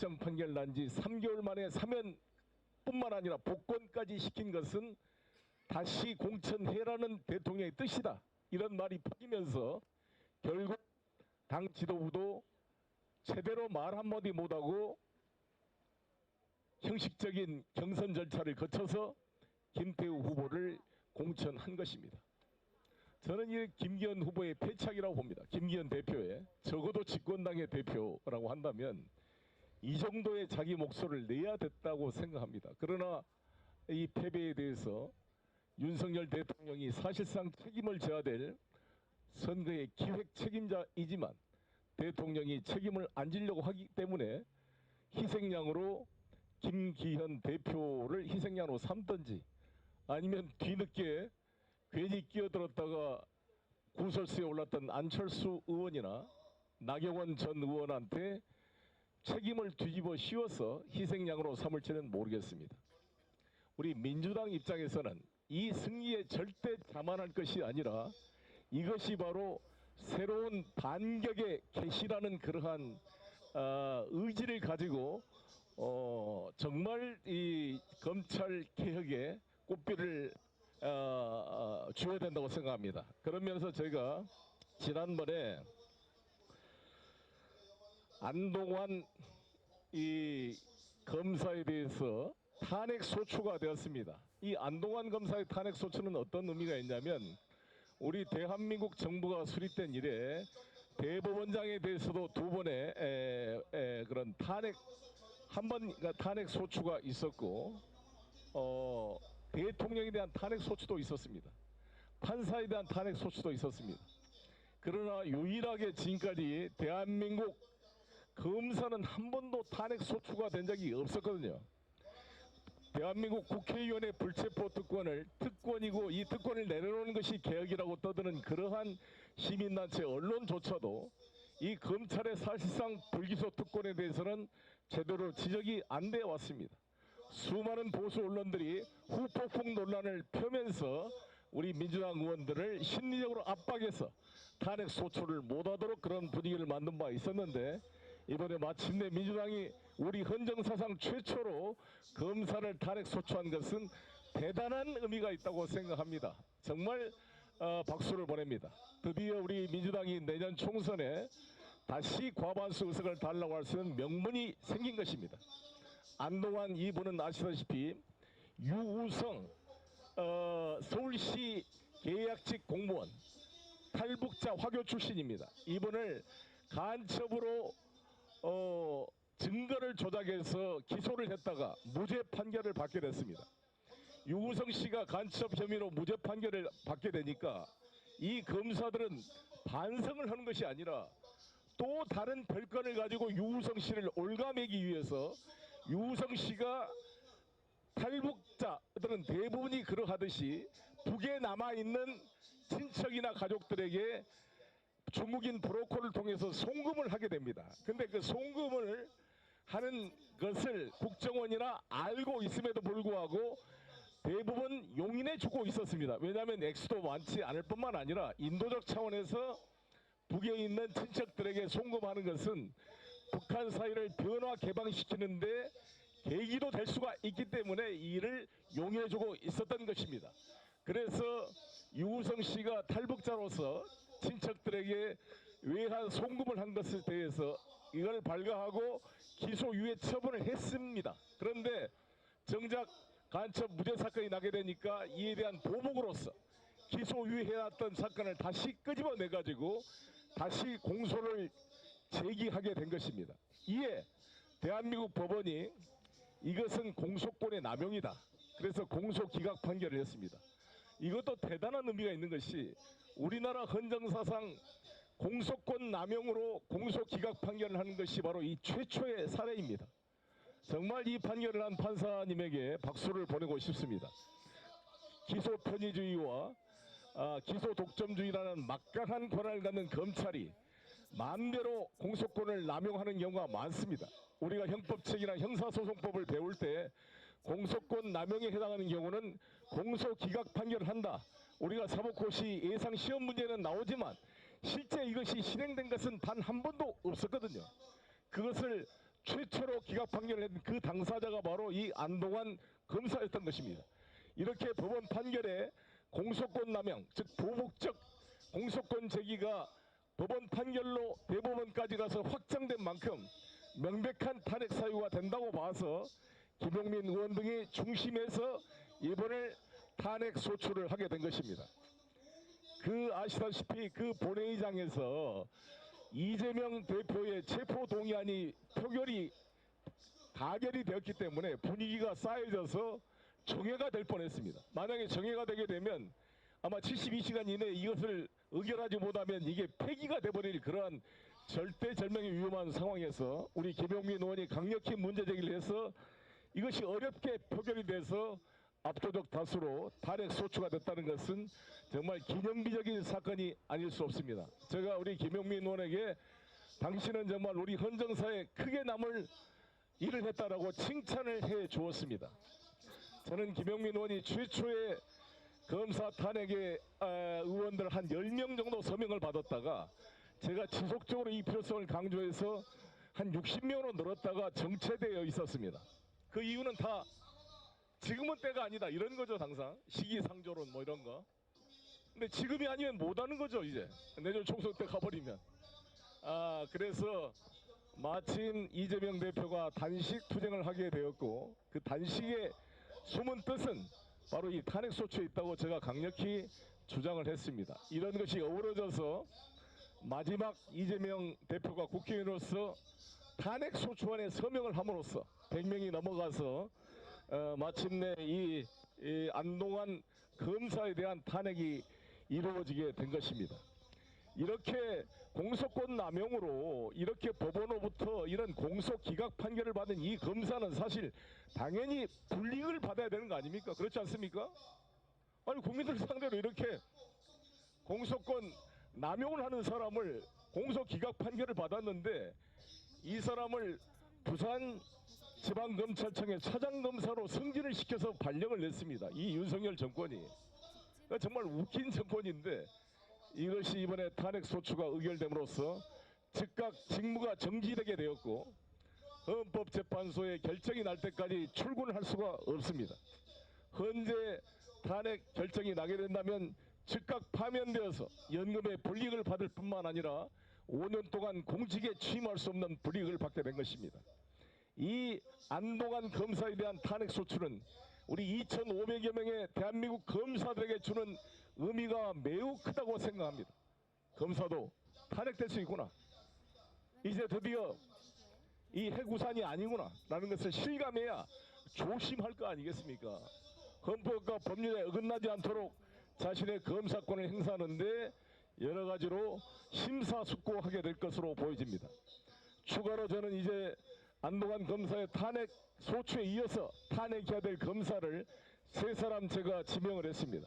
확정 판결 난 지 3개월 만에 사면뿐만 아니라 복권까지 시킨 것은 다시 공천해라는 대통령의 뜻이다. 이런 말이 퍼지면서 결국 당 지도부도 제대로 말 한마디 못하고 형식적인 경선 절차를 거쳐서 김태우 후보를 공천한 것입니다. 저는 이 김기현 후보의 패착이라고 봅니다. 김기현 대표의 적어도 집권당의 대표라고 한다면 이 정도의 자기 목소리를 내야 됐다고 생각합니다. 그러나 이 패배에 대해서 윤석열 대통령이 사실상 책임을 져야 될 선거의 기획 책임자이지만 대통령이 책임을 안 지려고 하기 때문에 희생양으로 김기현 대표를 희생양으로 삼든지 아니면 뒤늦게 괜히 끼어들었다가 구설수에 올랐던 안철수 의원이나 나경원 전 의원한테 책임을 뒤집어 씌워서 희생양으로 삼을지는 모르겠습니다. 우리 민주당 입장에서는 이 승리에 절대 자만할 것이 아니라 이것이 바로 새로운 반격의 개시라는 그러한 어, 의지를 가지고 어, 정말 이 검찰 개혁에 꽃비를 어, 어, 주어야 된다고 생각합니다. 그러면서 저희가 지난번에 안동환 이 검사에 대해서 탄핵 소추가 되었습니다. 이 안동환 검사의 탄핵 소추는 어떤 의미가 있냐면 우리 대한민국 정부가 수립된 이래 대법원장에 대해서도 두 번의 에, 에, 그런 탄핵 한번 탄핵 소추가 있었고 어, 대통령에 대한 탄핵 소추도 있었습니다. 판사에 대한 탄핵 소추도 있었습니다. 그러나 유일하게 지금까지 대한민국 검사는 한 번도 탄핵 소추가 된 적이 없었거든요. 대한민국 국회의원의 불체포 특권을 특권이고 이 특권을 내려놓는 것이 개혁이라고 떠드는 그러한 시민단체 언론조차도 이 검찰의 사실상 불기소 특권에 대해서는 제대로 지적이 안 돼 왔습니다. 수많은 보수 언론들이 후폭풍 논란을 펴면서 우리 민주당 의원들을 심리적으로 압박해서 탄핵 소추를 못하도록 그런 분위기를 만든 바 있었는데 이번에 마침내 민주당이 우리 헌정사상 최초로 검사를 탄핵 소추한 것은 대단한 의미가 있다고 생각합니다. 정말 어, 박수를 보냅니다. 드디어 우리 민주당이 내년 총선에 다시 과반수 의석을 달라고 할 수 있는 명분이 생긴 것입니다. 안동환 이분은 아시다시피 유우성 어, 서울시 계약직 공무원 탈북자 화교 출신입니다. 이분을 간첩으로 어, 증거를 조작해서 기소를 했다가 무죄 판결을 받게 됐습니다. 유우성 씨가 간첩 혐의로 무죄 판결을 받게 되니까 이 검사들은 반성을 하는 것이 아니라 또 다른 별건을 가지고 유우성 씨를 올가매기 위해서 유우성 씨가 탈북자들은 대부분이 그러하듯이 북에 남아있는 친척이나 가족들에게 중국인 브로커를 통해서 송금을 하게 됩니다. 근데 그 송금을 하는 것을 국정원이나 알고 있음에도 불구하고 대부분 용인해 주고 있었습니다. 왜냐하면 액수도 많지 않을 뿐만 아니라 인도적 차원에서 북에 있는 친척들에게 송금하는 것은 북한 사회를 변화 개방시키는데 계기도 될 수가 있기 때문에 이 일을 용해주고 있었던 것입니다. 그래서 유우성 씨가 탈북자로서 친척들에게 외환 송금을 한 것에 대해서 이걸 발각하고 기소유예 처분을 했습니다. 그런데 정작 간첩 무죄 사건이 나게 되니까 이에 대한 보복으로서 기소유예해놨던 사건을 다시 끄집어내 가지고 다시 공소를 제기하게 된 것입니다. 이에 대한민국 법원이 이것은 공소권의 남용이다. 그래서 공소 기각 판결을 했습니다. 이것도 대단한 의미가 있는 것이 우리나라 헌정사상 공소권 남용으로 공소 기각 판결을 하는 것이 바로 이 최초의 사례입니다. 정말 이 판결을 한 판사님에게 박수를 보내고 싶습니다. 기소 편의주의와 아, 기소 독점주의라는 막강한 권한을 갖는 검찰이 마음대로 공소권을 남용하는 경우가 많습니다. 우리가 형법책이나 형사소송법을 배울 때 공소권 남용에 해당하는 경우는 공소 기각 판결을 한다. 우리가 사법고시 예상 시험 문제는 나오지만 실제 이것이 실행된 것은 단 한 번도 없었거든요. 그것을 최초로 기각 판결을 한 그 당사자가 바로 이 안동환 검사였던 것입니다. 이렇게 법원 판결에 공소권 남용, 즉 보복적 공소권 제기가 법원 판결로 대법원까지 가서 확정된 만큼 명백한 탄핵 사유가 된다고 봐서 김용민 의원 등이 중심에서 이번을 탄핵 소추를 하게 된 것입니다. 그 아시다시피 그 본회의장에서 이재명 대표의 체포 동의안이 표결이 가결이 되었기 때문에 분위기가 쌓여져서 정회가 될 뻔했습니다. 만약에 정회가 되게 되면 아마 72시간 이내에 이것을 의결하지 못하면 이게 폐기가 돼버릴 그러한 절대절명의 위험한 상황에서 우리 김용민 의원이 강력히 문제 제기를 해서 이것이 어렵게 표결이 돼서 압도적 다수로 탄핵 소추가 됐다는 것은 정말 기념비적인 사건이 아닐 수 없습니다. 제가 우리 김용민 의원에게 당신은 정말 우리 헌정사에 크게 남을 일을 했다라고 칭찬을 해 주었습니다. 저는 김용민 의원이 최초의 검사 탄핵의 아, 의원들 한 10명 정도 서명을 받았다가 제가 지속적으로 이 필요성을 강조해서 한 60명으로 늘었다가 정체되어 있었습니다. 그 이유는 다 지금은 때가 아니다 이런 거죠 항상 시기상조론 뭐 이런 거. 근데 지금이 아니면 못하는 거죠 이제 내년 총선 때 가버리면. 아 그래서 마침 이재명 대표가 단식 투쟁을 하게 되었고 그 단식의 숨은 뜻은 바로 이 탄핵 소추에 있다고 제가 강력히 주장을 했습니다. 이런 것이 어우러져서 마지막 이재명 대표가 국회의원으로서 탄핵 소추안에 서명을 함으로써 100명이 넘어가서 어, 마침내 이, 이 안동환 검사에 대한 탄핵이 이루어지게 된 것입니다. 이렇게 공소권 남용으로 이렇게 법원으로부터 이런 공소 기각 판결을 받은 이 검사는 사실 당연히 불이익을 받아야 되는 거 아닙니까? 그렇지 않습니까? 아니 국민들 상대로 이렇게 공소권 남용을 하는 사람을 공소 기각 판결을 받았는데 이 사람을 부산 지방검찰청의 차장검사로 승진을 시켜서 발령을 냈습니다. 이 윤석열 정권이 그러니까 정말 웃긴 정권인데 이것이 이번에 탄핵 소추가 의결됨으로써 즉각 직무가 정지되게 되었고 헌법재판소의 결정이 날 때까지 출근을 할 수가 없습니다. 현재 탄핵 결정이 나게 된다면 즉각 파면되어서 연금의 불이익을 받을 뿐만 아니라 5년 동안 공직에 취임할 수 없는 불이익을 받게 된 것입니다. 이 안동환 검사에 대한 탄핵 소추는 우리 2,500여 명의 대한민국 검사들에게 주는 의미가 매우 크다고 생각합니다. 검사도 탄핵될 수 있구나. 이제 드디어 이 해구산이 아니구나 라는 것을 실감해야 조심할 거 아니겠습니까? 헌법과 법률에 어긋나지 않도록 자신의 검사권을 행사하는데 여러 가지로 심사숙고하게 될 것으로 보여집니다. 추가로 저는 이제 안동환 검사의 탄핵 소추에 이어서 탄핵해야 될 검사를 세 사람 제가 지명을 했습니다.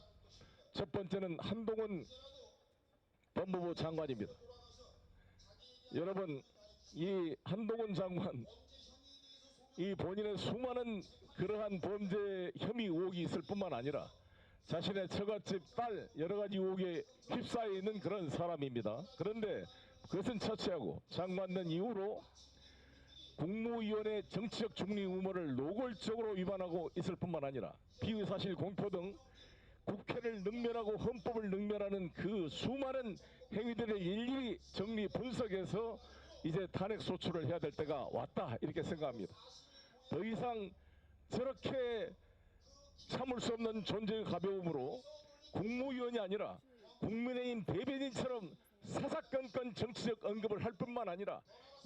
첫 번째는 한동훈 법무부 장관입니다. 여러분 이 한동훈 장관 이 본인의 수많은 그러한 범죄 혐의 의혹이 있을 뿐만 아니라 자신의 처갓집 딸 여러 가지 의혹에 휩싸여 있는 그런 사람입니다. 그런데 그것은 차치하고 장관된 이후로 국무위원회 정치적 중립 의무를 노골적으로 위반하고 있을 뿐만 아니라 비의사실 공표 등 국회를 능멸하고 헌법을 능멸하는 그 수많은 행위들을 일일이 정리 분석해서 이제 탄핵 소추를 해야 될 때가 왔다 이렇게 생각합니다. 더 이상 저렇게 참을 수 없는 존재의 가벼움으로 국무위원이 아니라 국민의힘 대변인처럼 사사건건 정치적 언급을 할 뿐만 아니라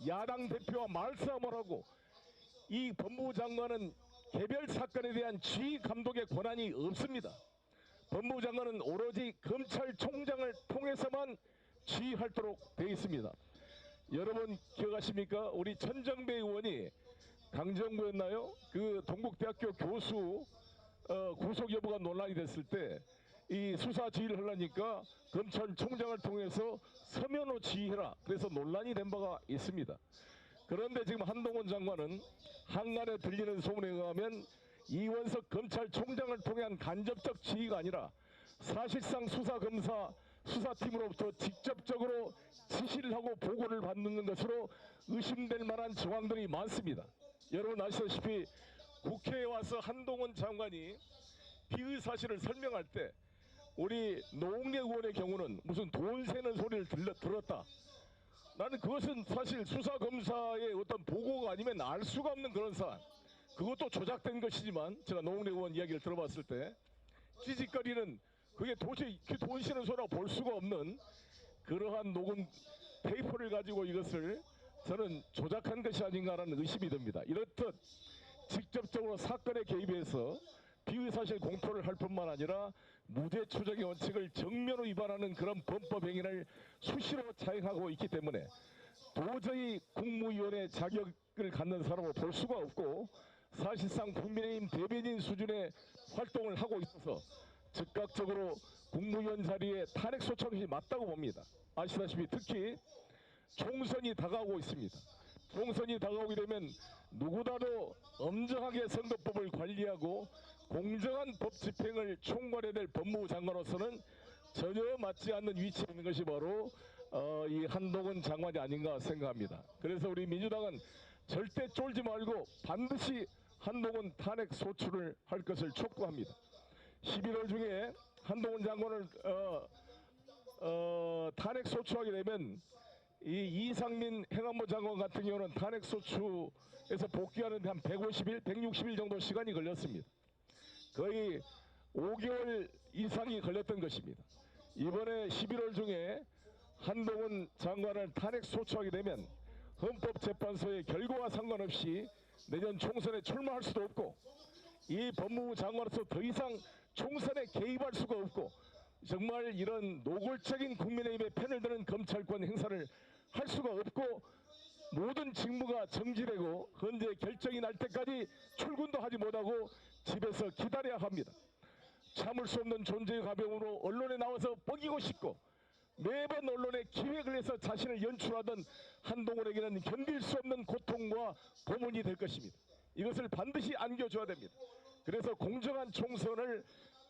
야당 대표와 말싸움을 하고 이 법무부 장관은 개별 사건에 대한 지휘 감독의 권한이 없습니다. 법무부 장관은 오로지 검찰총장을 통해서만 지휘할도록 되어 있습니다. 여러분 기억하십니까? 우리 천정배 의원이 강정구였나요? 그 동국대학교 교수 어, 구속 여부가 논란이 됐을 때 이 수사 지휘를 하려니까 검찰총장을 통해서 서면으로 지휘해라. 그래서 논란이 된 바가 있습니다. 그런데 지금 한동훈 장관은 한간에 들리는 소문에 의하면 이원석 검찰총장을 통한 간접적 지휘가 아니라 사실상 수사 검사 수사팀으로부터 직접적으로 지시를 하고 보고를 받는 것으로 의심될 만한 정황들이 많습니다. 여러분 아시다시피 와서 한동훈 장관이 피의 사실을 설명할 때 우리 노웅래 의원의 경우는 무슨 돈 세는 소리를 들려, 들었다. 나는 그것은 사실 수사 검사의 어떤 보고가 아니면 알 수가 없는 그런 사안. 그것도 조작된 것이지만 제가 노웅래 의원 이야기를 들어봤을 때 찌직거리는 그게 도저히 그돈 쓰는 소리라고 볼 수가 없는 그러한 녹음 테이프를 가지고 이것을 저는 조작한 것이 아닌가라는 의심이 듭니다. 이렇듯 직접적으로 사건에 개입해서 비의 사실 공표를 할 뿐만 아니라 무죄 추정의 원칙을 정면으로 위반하는 그런 범법 행위를 수시로 자행하고 있기 때문에 도저히 국무위원의 자격을 갖는 사람으로 볼 수가 없고 사실상 국민의힘 대변인 수준의 활동을 하고 있어서 즉각적으로 국무위원 자리에 탄핵 소청이 맞다고 봅니다. 아시다시피 특히 총선이 다가오고 있습니다. 총선이 다가오게 되면 누구라도 엄정하게 선거법을 관리하고 공정한 법 집행을 총괄해야 될 법무부 장관으로서는 전혀 맞지 않는 위치에 있는 것이 바로 어, 이 한동훈 장관이 아닌가 생각합니다. 그래서 우리 민주당은 절대 쫄지 말고 반드시 한동훈 탄핵 소추를 할 것을 촉구합니다. 11월 중에 한동훈 장관을 어, 어, 탄핵 소추하게 되면 이 이상민 행안부 장관 같은 경우는 탄핵 소추에서 복귀하는 데 한 150일, 160일 정도 시간이 걸렸습니다. 거의 5개월 이상이 걸렸던 것입니다. 이번에 11월 중에 한동훈 장관을 탄핵 소추하게 되면 헌법재판소의 결과와 상관없이 내년 총선에 출마할 수도 없고 이 법무부 장관으로서 더 이상 총선에 개입할 수가 없고 정말 이런 노골적인 국민의힘의 편을 드는 검찰권 행사를 할 수가 없고 모든 직무가 정지되고 현재 결정이 날 때까지 출근도 하지 못하고 집에서 기다려야 합니다. 참을 수 없는 존재의 가병으로 언론에 나와서 뻐기고 싶고 매번 언론에 기획을 해서 자신을 연출하던 한동훈에게는 견딜 수 없는 고통과 고문이 될 것입니다. 이것을 반드시 안겨줘야 됩니다. 그래서 공정한 총선을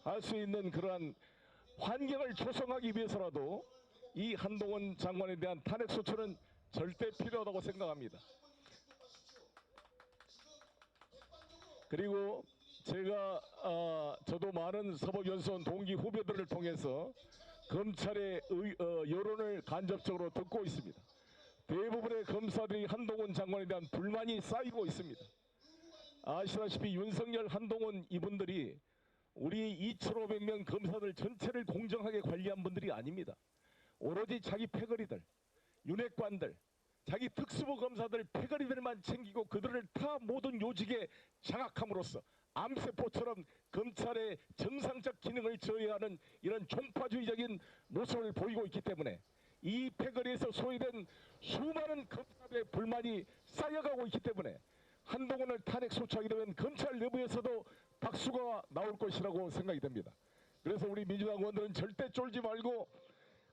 할 수 있는 그러한 환경을 조성하기 위해서라도 이 한동훈 장관에 대한 탄핵 소추는 절대 필요하다고 생각합니다. 그리고 제가 어, 저도 많은 사법연수원 동기 후배들을 통해서 검찰의 의- 어, 여론을 간접적으로 듣고 있습니다. 대부분의 검사들이 한동훈 장관에 대한 불만이 쌓이고 있습니다. 아시다시피 윤석열, 한동훈 이분들이 우리 2,500명 검사들 전체를 공정하게 관리한 분들이 아닙니다. 오로지 자기 패거리들, 윤핵관들, 자기 특수부 검사들 패거리들만 챙기고 그들을 타 모든 요직에 장악함으로써 암세포처럼 검찰의 정상적 기능을 저해하는 이런 종파주의적인 모습을 보이고 있기 때문에 이 패거리에서 소외된 수많은 검사들의 불만이 쌓여가고 있기 때문에 한동훈을 탄핵 소추하게 되면 검찰 내부에서도 박수가 나올 것이라고 생각이 됩니다. 그래서 우리 민주당 의원들은 절대 쫄지 말고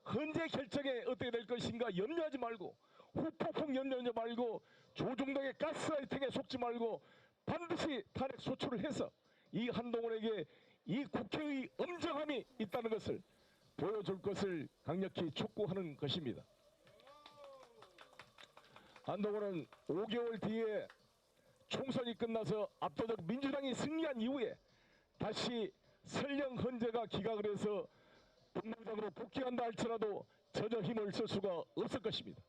현재 결정에 어떻게 될 것인가 염려하지 말고 후폭풍 염려하지 말고 조중동의 가스라이팅에 속지 말고 반드시 탄핵 소추를 해서 이 한동훈에게 이 국회의 엄정함이 있다는 것을 보여줄 것을 강력히 촉구하는 것입니다. 한동훈은 5개월 뒤에 총선이 끝나서 압도적 민주당이 승리한 이후에 다시 설령 헌재가 기각을 해서 법무부장으로 복귀한다 할지라도 전혀 힘을 쓸 수가 없을 것입니다.